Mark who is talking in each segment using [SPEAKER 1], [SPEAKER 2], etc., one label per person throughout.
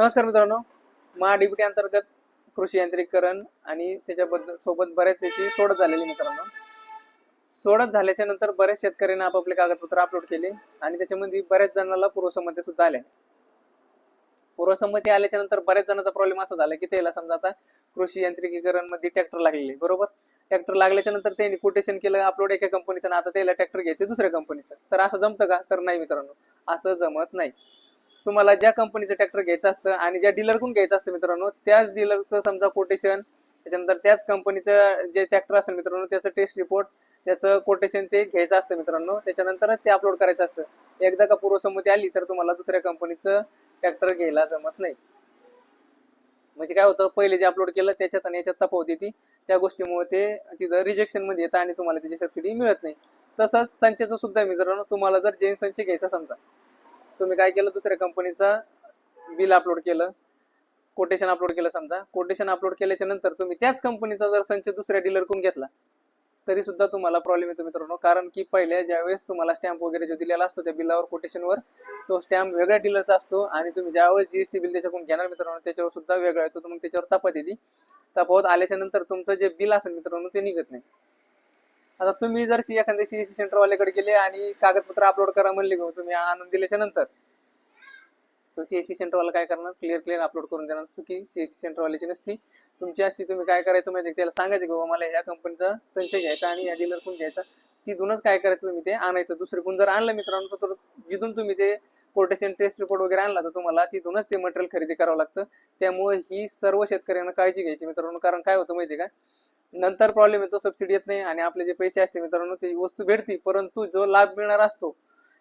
[SPEAKER 1] नमस्कार मित्रांनो. महा अंतर्गत कृषी यांत्रिकरण आणि त्याच्याबद्दल सोबत बऱ्याच त्याची सोडत झालेली मित्रांनो. सोडत झाल्याच्यानंतर बऱ्याच शेतकऱ्यांनी आपापले कागदपत्र अपलोड केले आणि त्याच्यामध्ये बऱ्याच जणांना पूर्वसंमती सुद्धा आल्या. पूर्वसंमती आल्याच्यानंतर बऱ्याच जणांचा प्रॉब्लेम असा झाला की त्याला समजा आता कृषी यांत्रिकीकरणमध्ये ट्रॅक्टर लागलेले बरोबर? ट्रॅक्टर लागल्याच्या नंतर त्यांनी कोटेशन केलं अपलोड एका कंपनीचं आता त्याला ट्रॅक्टर घ्यायचे दुसऱ्या कंपनीचं तर असं जमतं का? तर नाही मित्रांनो. असं जमत नाही. तुम्हाला ज्या कंपनीचं ट्रॅक्टर घ्यायचं असतं आणि ज्या डीलरकडून घ्यायचं असतं मित्रांनो त्याच डीलरचं समजा कोटेशन त्याच्यानंतर त्याच कंपनीचं जे ट्रॅक्टर असेल मित्रांनो त्याचं टेस्ट रिपोर्ट त्याचं कोटेशन ते घ्यायचं असतं मित्रांनो. त्याच्यानंतरच ते अपलोड करायचं असतं. एकदा का पूर्वसंमती आली तर तुम्हाला दुसऱ्या कंपनीचं ट्रॅक्टर घ्यायला जमत नाही. म्हणजे काय होतं पहिले जे अपलोड केलं त्याच्यात आणि याच्यात तफावत येते. त्या गोष्टीमुळे ते तिथं रिजेक्शनमध्ये येतं आणि तुम्हाला त्याची सबसिडी मिळत नाही. तसंच संचाचं सुद्धा मित्रांनो. तुम्हाला जर जैन संच घ्यायचा समजा तुम्ही काय केलं दुसऱ्या कंपनीचा बिल अपलोड केलं? कोटेशन अपलोड केलं समजा. कोटेशन अपलोड केल्याच्यानंतर तुम्ही त्याच कंपनीचा जर संच दुसऱ्या डीलरकडून घेतला तरी सुद्धा तुम्हाला प्रॉब्लेम येतो मित्रांनो. कारण की पहिल्या ज्यावेळेस तुम्हाला स्टॅम्प वगैरे जो दिलेला असतो त्या बिलावर कोटेशनवर तो स्टॅम्प वेगळ्या डीलरचा असतो आणि तुम्ही ज्यावेळेस जीएसटी बिल त्याच्याकडून घेणार मित्रांनो त्याच्यावर सुद्धा वेगळा येतो. मग त्याच्यावर तापत येते तफावत आल्याच्यानंतर तुमचं जे बिल असेल मित्रांनो ते निघत नाही. आता तुम्ही जर सी एखाद्या सीएससी सेंटरवाल्याकडे गेले आणि कागदपत्र अपलोड करा म्हणले गो तुम्ही आणून दिल्याच्या नंतर तो सीएससी सेंटरवाला काय करणार? क्लिअर क्लिअर अपलोड करून देणार. चुकी सीएससी सेंटरवाल्याची नसती. तुमची असती तुम्ही काय करायचं माहिती त्याला सांगायचं की बाबा मला ह्या कंपनीचा संचय घ्यायचा आणि या डीलरकडून घ्यायचा. तिथूनच काय करायचं तुम्ही ते आणायचं. दुसरीकडून जर आणलं मित्रांनो तर जिथून तुम्ही ते कोटेशन टेस्ट रिपोर्ट वगैरे आणला तर तुम्हाला तिथूनच ते मटेरियल खरेदी करावं लागतं. त्यामुळे ही सर्व शेतकऱ्यांना काळजी घ्यायची मित्रांनो. कारण काय होतं माहिती का? नंतर प्रॉब्लेम येतो सबसिडी येत नाही आणि आपले जे पैसे असते मित्रांनो ती वस्तू भेटते. परंतु जो लाभ मिळणार असतो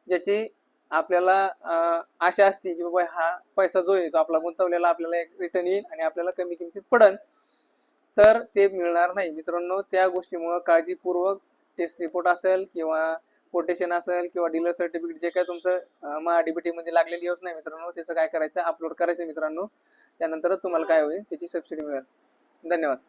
[SPEAKER 1] ज्याची आपल्याला आशा असते की बाबा हा पैसा जो आहे तो आपला गुंतवलेला आपल्याला एक रिटर्न येईल आणि आपल्याला कमी किमतीत पडन तर ते मिळणार नाही. मित्रांनो त्या गोष्टीमुळं काळजीपूर्वक टेस्ट रिपोर्ट असेल किंवा कोटेशन असेल किंवा डीलर सर्टिफिकेट जे काय तुमचं महा मध्ये लागलेली योजना आहे मित्रांनो त्याचं काय करायचं अपलोड करायचं मित्रांनो त्यानंतर तुम्हाला काय होईल त्याची सबसिडी मिळेल. धन्यवाद.